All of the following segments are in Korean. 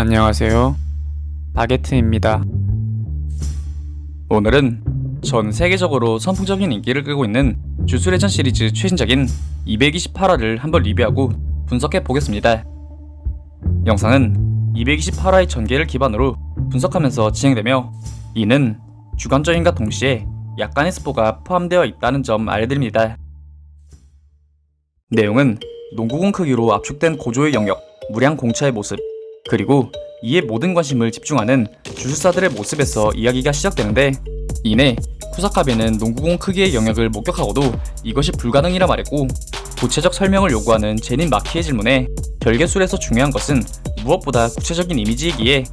안녕하세요. 바게트입니다. 오늘은 전 세계적으로 선풍적인 인기를 끌고 있는 주술회전 시리즈 최신작인 228화를 한번 리뷰하고 분석해 보겠습니다. 영상은 228화의 전개를 기반으로 분석하면서 진행되며 이는 주관적인과 동시에 약간의 스포가 포함되어 있다는 점 알려드립니다. 내용은 농구공 크기로 압축된 고조의 영역, 무량 공차의 모습, 그리고 이에 모든 관심을 집중하는 주술사들의 모습에서 이야기가 시작되는데 이내 쿠사카베는 농구공 크기의 영역을 목격하고도 이것이 불가능이라 말했고 구체적 설명을 요구하는 제닌 마키의 질문에 결계술에서 중요한 것은 무엇보다 구체적인 이미지이기에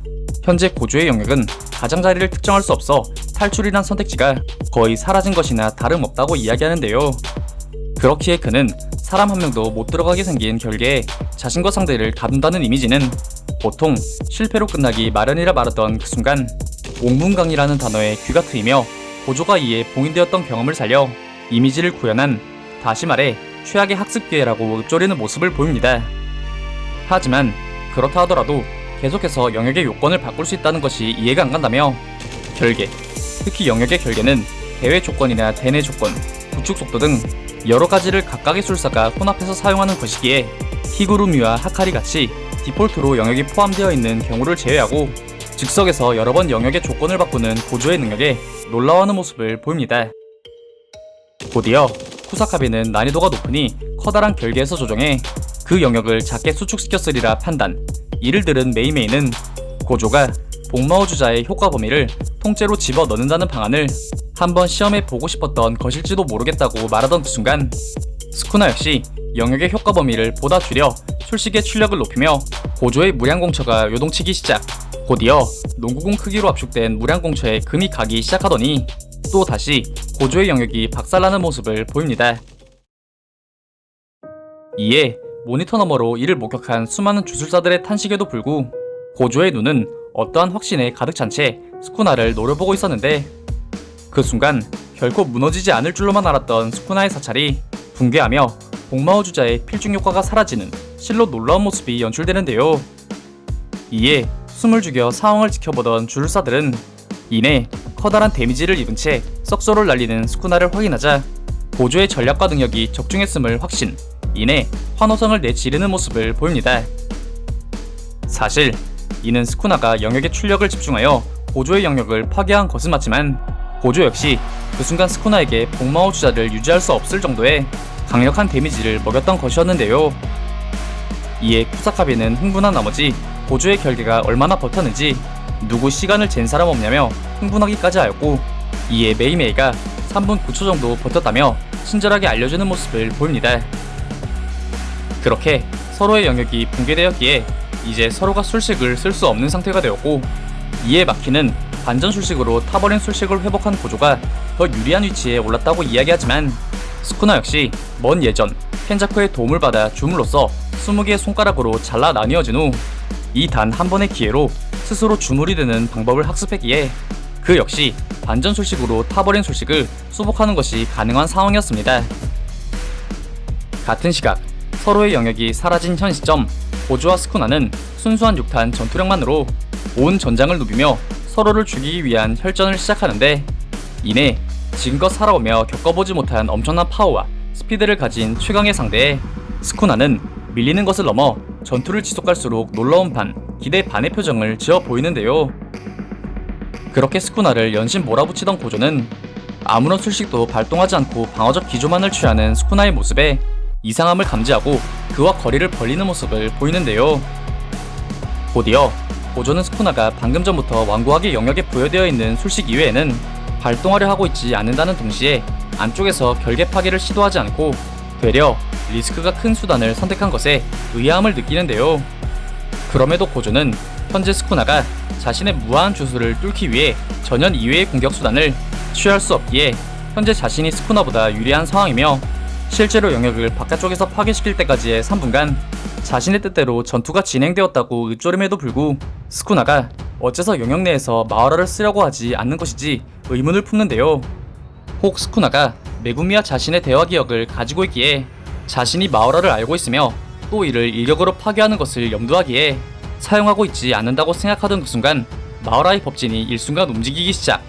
현재 고조의 영역은 가장자리를 특정할 수 없어 탈출이란 선택지가 거의 사라진 것이나 다름없다고 이야기하는데요. 그렇기에 그는 사람 한 명도 못 들어가게 생긴 결계에 자신과 상대를 다룬다는 이미지는 보통 실패로 끝나기 마련이라 말했던 그 순간 옥문강이라는 단어에 귀가 트이며 고조가 이에 봉인되었던 경험을 살려 이미지를 구현한 다시 말해 최악의 학습 기회라고 읊조리는 모습을 보입니다. 하지만 그렇다 하더라도 계속해서 영역의 요건을 바꿀 수 있다는 것이 이해가 안 간다며 결계, 특히 영역의 결계는 대회 조건이나 대내 조건, 구축 속도 등 여러 가지를 각각의 술사가 혼합해서 사용하는 것이기에 히구루미와 하카리 같이 디폴트로 영역이 포함되어 있는 경우를 제외하고 즉석에서 여러 번 영역의 조건을 바꾸는 고조의 능력에 놀라워하는 모습을 보입니다. 곧이어 쿠사카베는 난이도가 높으니 커다란 결계에서 조정해 그 영역을 작게 수축시켰으리라 판단. 이를 들은 메이메이는 고조가 복마오 주자의 효과 범위를 통째로 집어 넣는다는 방안을 한번 시험해 보고 싶었던 것일지도 모르겠다고 말하던 그 순간 스쿠나 역시 영역의 효과 범위를 보다 줄여 출식의 출력을 높이며 고조의 무량공처가 요동치기 시작 곧이어 농구공 크기로 압축된 무량공처에 금이 가기 시작하더니 또 다시 고조의 영역이 박살나는 모습을 보입니다. 이에 모니터 너머로 이를 목격한 수많은 주술사들의 탄식에도 불구 고조의 눈은 어떠한 확신에 가득 찬 채 스쿠나를 노려보고 있었는데 그 순간 결코 무너지지 않을 줄로만 알았던 스쿠나의 사찰이 붕괴하며 복마오 주자의 필중 효과가 사라지는 실로 놀라운 모습이 연출되는데요. 이에 숨을 죽여 상황을 지켜보던 주술사들은 이내 커다란 데미지를 입은 채 썩소를 날리는 스쿠나를 확인하자 고조의 전략과 능력이 적중했음을 확신. 이내 환호성을 내지르는 모습을 보입니다. 사실 이는 스쿠나가 영역의 출력을 집중하여 고조의 영역을 파괴한 것은 맞지만 고조 역시 그 순간 스쿠나에게 복마오 주자를 유지할 수 없을 정도의 강력한 데미지를 먹였던 것이었는데요. 이에 쿠사카베는 흥분한 나머지 고조의 결계가 얼마나 버텼는지 누구 시간을 잰 사람 없냐며 흥분하기까지 하였고 이에 메이메이가 3분 9초 정도 버텼다며 친절하게 알려주는 모습을 보입니다. 그렇게 서로의 영역이 붕괴되었기에 이제 서로가 술식을 쓸 수 없는 상태가 되었고 이에 마키는 반전 술식으로 타버린 술식을 회복한 고조가 더 유리한 위치에 올랐다고 이야기하지만 스쿠나 역시 먼 예전 켄자쿠의 도움을 받아 주물로써 20개의 손가락으로 잘라 나뉘어진 후 이 단 한 번의 기회로 스스로 주물이 되는 방법을 학습했기에 그 역시 반전 술식으로 타버린 술식을 수복하는 것이 가능한 상황이었습니다. 같은 시각 서로의 영역이 사라진 현 시점 고조와 스쿠나는 순수한 육탄 전투력만으로 온 전장을 누비며 서로를 죽이기 위한 혈전을 시작하는데 이내 지금껏 살아오며 겪어보지 못한 엄청난 파워와 스피드를 가진 최강의 상대에 스쿠나는 밀리는 것을 넘어 전투를 지속할수록 놀라운 반, 기대 반의 표정을 지어 보이는데요. 그렇게 스쿠나를 연신 몰아붙이던 고조는 아무런 술식도 발동하지 않고 방어적 기조만을 취하는 스쿠나의 모습에 이상함을 감지하고 그와 거리를 벌리는 모습을 보이는데요. 곧이어 고조는 스쿠나가 방금 전부터 완고하게 영역에 부여되어 있는 술식 이외에는 발동하려 하고 있지 않는다는 동시에 안쪽에서 결계 파괴를 시도하지 않고 되려 리스크가 큰 수단을 선택한 것에 의아함을 느끼는데요. 그럼에도 고조는 현재 스쿠나가 자신의 무한한 주술을 뚫기 위해 전현 이외의 공격 수단을 취할 수 없기에 현재 자신이 스쿠나보다 유리한 상황이며 실제로 영역을 바깥쪽에서 파괴시킬 때까지의 3분간 자신의 뜻대로 전투가 진행되었다고 읊조림에도 불구 스쿠나가 어째서 영역 내에서 마을화를 쓰려고 하지 않는 것인지 의문을 품는데요. 혹 스쿠나가 메구미와 자신의 대화 기억을 가지고 있기에 자신이 마을화를 알고 있으며 또 이를 일격으로 파괴하는 것을 염두하기에 사용하고 있지 않는다고 생각하던 그 순간 마을아이 법진이 일순간 움직이기 시작.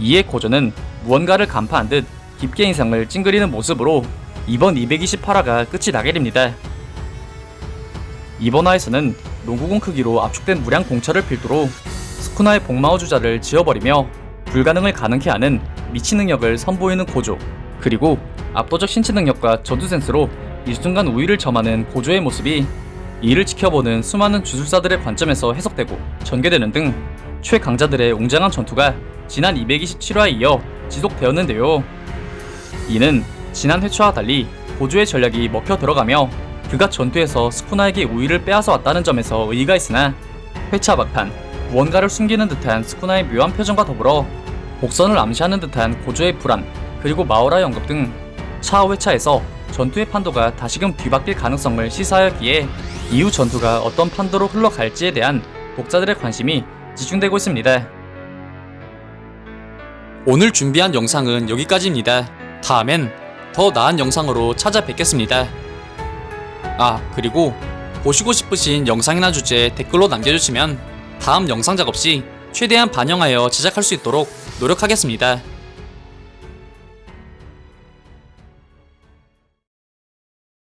이에 고조는 무언가를 간파한 듯 깊게 인상을 찡그리는 모습으로 이번 228화가 끝이 나게 됩니다. 이번 화에서는 농구공 크기로 압축된 무량 공차를 필두로 스쿠나의 복마호 주자를 지어버리며 불가능을 가능케 하는 미치 능력을 선보이는 고조 그리고 압도적 신체 능력과 전투 센스로 일순간 우위를 점하는 고조의 모습이 이를 지켜보는 수많은 주술사들의 관점에서 해석되고 전개되는 등 최강자들의 웅장한 전투가 지난 227화에 이어 지속되었는데요. 이는 지난 회차와 달리 고조의 전략이 먹혀 들어가며 그가 전투에서 스쿠나에게 우위를 빼앗아 왔다는 점에서 의의가 있으나 회차 막판 무언가를 숨기는 듯한 스쿠나의 묘한 표정과 더불어 복선을 암시하는 듯한 고조의 불안 그리고 마오라의 언급 등 차후 회차에서 전투의 판도가 다시금 뒤바뀔 가능성을 시사하였기에 이후 전투가 어떤 판도로 흘러갈지에 대한 독자들의 관심이 집중되고 있습니다. 오늘 준비한 영상은 여기까지입니다. 다음엔 더 나은 영상으로 찾아뵙겠습니다. 아, 그리고 보시고 싶으신 영상이나 주제 댓글로 남겨주시면 다음 영상 작업 시 최대한 반영하여 제작할 수 있도록 노력하겠습니다.